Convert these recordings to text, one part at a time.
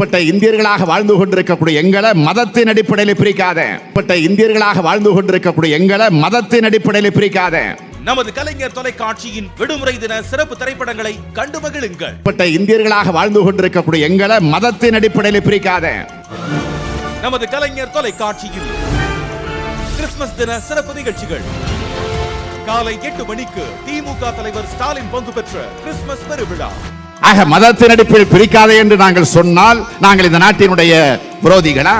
பட்ட இந்தியர்களாக வாழ்ந்து கொண்டிருக்கக்கூடிய எங்களை மதத்தின் அடிப்படையில் பிரிக்காத. பட்ட இந்தியர்களாக வாழ்ந்து கொண்டிருக்கக்கூடிய எங்களை மதத்தின் அடிப்படையில் பிரிக்காத. நமது கலைஞர் தொலைக்காட்சியின் விடுமுறை தின சிறப்பு திரைப்படங்களை கண்டு மகிழுங்கள். பட்ட இந்தியர்களாக வாழ்ந்து கொண்டிருக்கக்கூடிய எங்களை மதத்தின் அடிப்படையில் பிரிக்காத. நமது கலைஞர் தொலைக்காட்சியில் கிறிஸ்துமஸ் தின சிறப்பு நிகழ்ச்சிகள். காலை எட்டு மணிக்கு திமுக தலைவர் ஸ்டாலின் பங்கு பெற்ற கிறிஸ்துமஸ் பெருவிழா. ஆக மதத்தின் அடிப்பில் பிரிக்காதே என்று நாங்கள் சொன்னால் நாங்கள் இந்த நாட்டினுடைய விரோதிகளா?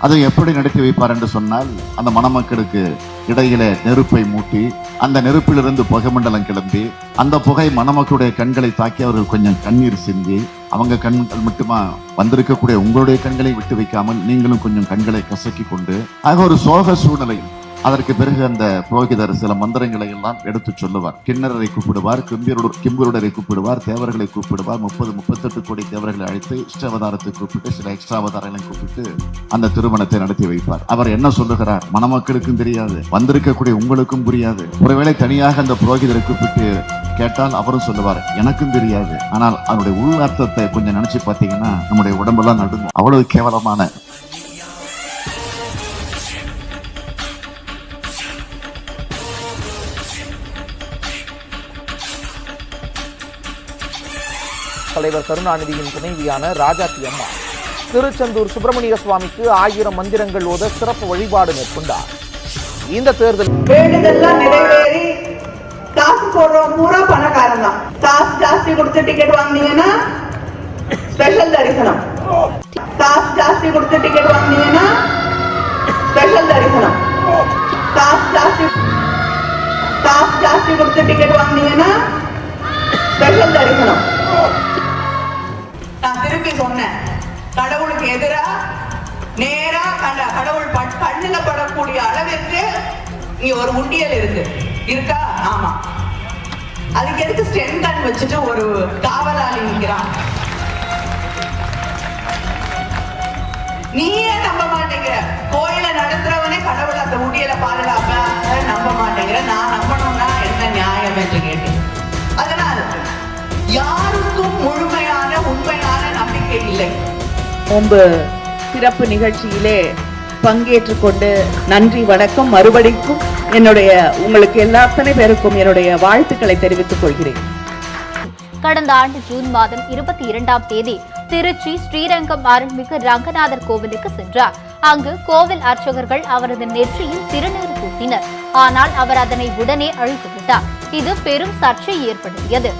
அதை எப்படி நடத்தி வைப்பார் என்று சொன்னால் அந்த மணமக்களுக்கு இடையில நெருப்பை மூட்டி அந்த நெருப்பிலிருந்து புகை மண்டலம் கிளம்பி அந்த புகை மணமக்களுடைய கண்களை தாக்கி அவர்கள் கொஞ்சம் கண்ணீர் சிந்தி அவங்க கண்கள் மட்டுமா வந்திருக்கக்கூடிய உங்களுடைய கண்களை விட்டு வைக்காமல் நீங்களும் கொஞ்சம் கண்களை கசக்கி கொண்டு ஆக ஒரு சோக சூழ்நிலை அதற்கு பிறகு அந்த புரோகிதர் சில மந்திரங்களை எல்லாம் எடுத்து சொல்லுவார். கிண்ணறரை கூப்பிடுவார் கிம்பியருட கிம்பருடரை கூப்பிடுவார் தேவர்களை கூப்பிடுவார். முப்பது முப்பத்தெட்டு கோடி தேவர்களை அழைத்து இஷ்டாவதாரத்தை கூப்பிட்டு சில எக்ஸ்ட்ரா அவதாரங்களை கூப்பிட்டு அந்த திருமணத்தை நடத்தி வைப்பார். அவர் என்ன சொல்லுகிறார்? மணமக்களுக்கும் தெரியாது வந்திருக்கக்கூடிய உங்களுக்கும் புரியாது. ஒருவேளை தனியாக அந்த புரோகிதரை கூப்பிட்டு கேட்டால் அவரும் சொல்லுவார் எனக்கும் தெரியாது. ஆனால் அவருடைய உள் அர்த்தத்தை கொஞ்சம் நினைச்சு பார்த்தீங்கன்னா நம்முடைய உடம்பெல்லாம் நடுங்கும். அவ்வளவு கேவலமான தலைவர் கருணாநிதியின் துணைவியான ராஜாத்தி அம்மா திருச்செந்தூர் சுப்பிரமணிய சுவாமிக்கு ஆயிரம் மந்திரங்கள் ஓத சிறப்பு வழிபாடு மேற்கொண்டார். இந்த தேர்தல் வேண்டுதெல்லாம் நிறைவேறி காசு போடுறோம் பூரா பணக்காரன் தான். காசு ஜாஸ்தி கொடுத்து டிக்கெட் வாங்கினீங்கன்னா ஸ்பெஷல் தரிசனம். காசு ஜாஸ்தி கொடுத்து டிக்கெட் வாங்கினீங்கன்னா ஸ்பெஷல் தரிசனம். காசு ஜாஸ்தி காசு ஜாஸ்தி கொடுத்து டிக்கெட் வாங்கினீங்கன்னா ஸ்பெஷல் தரிசனம். கடவுளுக்கு எதிரா நேரா கண்ட கடவுள் பட்- கண்ணுல படக்கூடிய அளவிற்கு இங்க ஒரு உண்டியல் இருக்கு. இருக்கா? ஆமா. அதுக்கு எதுக்கு ஸ்டென் கன் வச்சுட்டு ஒரு காவலாளி நிக்கிறான்? நீயே நம்ப மாட்டேங்கிற. கோயில நடத்துறவனே கடவுள் அந்த உண்டியல பாதுகாப்ப நம்ப மாட்டேங்கிற. நான் நம்பணும்னா என்ன நியாயம் என்று கேட்டேன். அதனால் யாருக்கும் முழுமையான உண்மையான நம்பிக்கை இல்லை. நோன்பு சிறப்பு நிகழ்ச்சியிலே பங்கேற்றுக் கொண்டு நன்றி வணக்கம் மறுபடிக்கும் என்னுடைய உங்களுக்கு எல்லா அத்தனை பேருக்கும் என்னுடைய வாழ்த்துக்களை தெரிவித்துக் கொள்கிறேன். கடந்த ஆண்டு ஜூன் மாதம் இருபத்தி இரண்டாம் தேதி திருச்சி ஸ்ரீரங்கம் அருள்மிகு ரங்கநாதர் கோவிலுக்கு சென்றார். அங்கு கோவில் அர்ச்சகர்கள் அவரது நெற்றியில் திருநீர் பூசினர் ஆனால் அவர் அதனை உடனே அழித்துவிட்டார் இது பெரும் சர்ச்சை ஏற்படுத்தியது.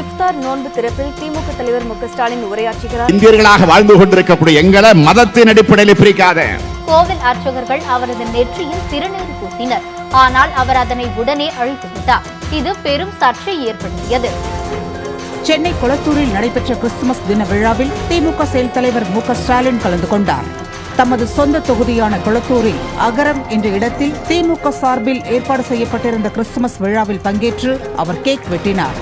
இஃப்தார் நோன்பு திறப்பில் திமுக தலைவர் மு க ஸ்டாலின் உரையாற்றுகிறார். இந்தியர்களாக வாழ்ந்து கொண்டிருக்கக்கூடிய எங்களை மதத்தின் அடிப்படையில் பிரிக்காத கோவில் அர்ச்சகர்கள் அவரது நெற்றியில் திருநீர் பூசினர் ஆனால் அவர் அதனை உடனே அழித்துவிட்டார் இது பெரும் சர்ச்சை ஏற்படுத்தியது. சென்னை கொளத்தூரில் நடைபெற்ற கிறிஸ்துமஸ் தின விழாவில் திமுக செயல் தலைவர் மு க ஸ்டாலின் கலந்து கொண்டார். தமது சொந்த தொகுதியான கொளத்தூரில் அகரம் என்ற இடத்தில் திமுக சார்பில் ஏற்பாடு செய்யப்பட்டிருந்த கிறிஸ்துமஸ் விழாவில் பங்கேற்று அவர் கேக் வெட்டினார்.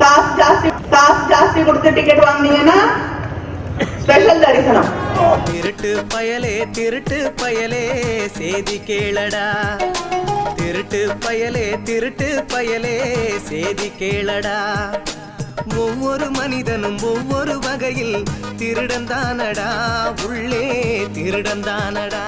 காசு ஜாஸ்தி காசு ஜாஸ்தி கொடுத்து டிக்கெட் வாங்கினீங்கன்னா ஸ்பெஷல் தரிசனம் திருட்டு பயலே திருட்டு பயலே சேதி கேளடா திருட்டு பயலே திருட்டு பயலே சேதி கேளடா ஒவ்வொரு மனிதனும் ஒவ்வொரு வகையில் திருடந்தானடா உள்ளே திருடந்தானடா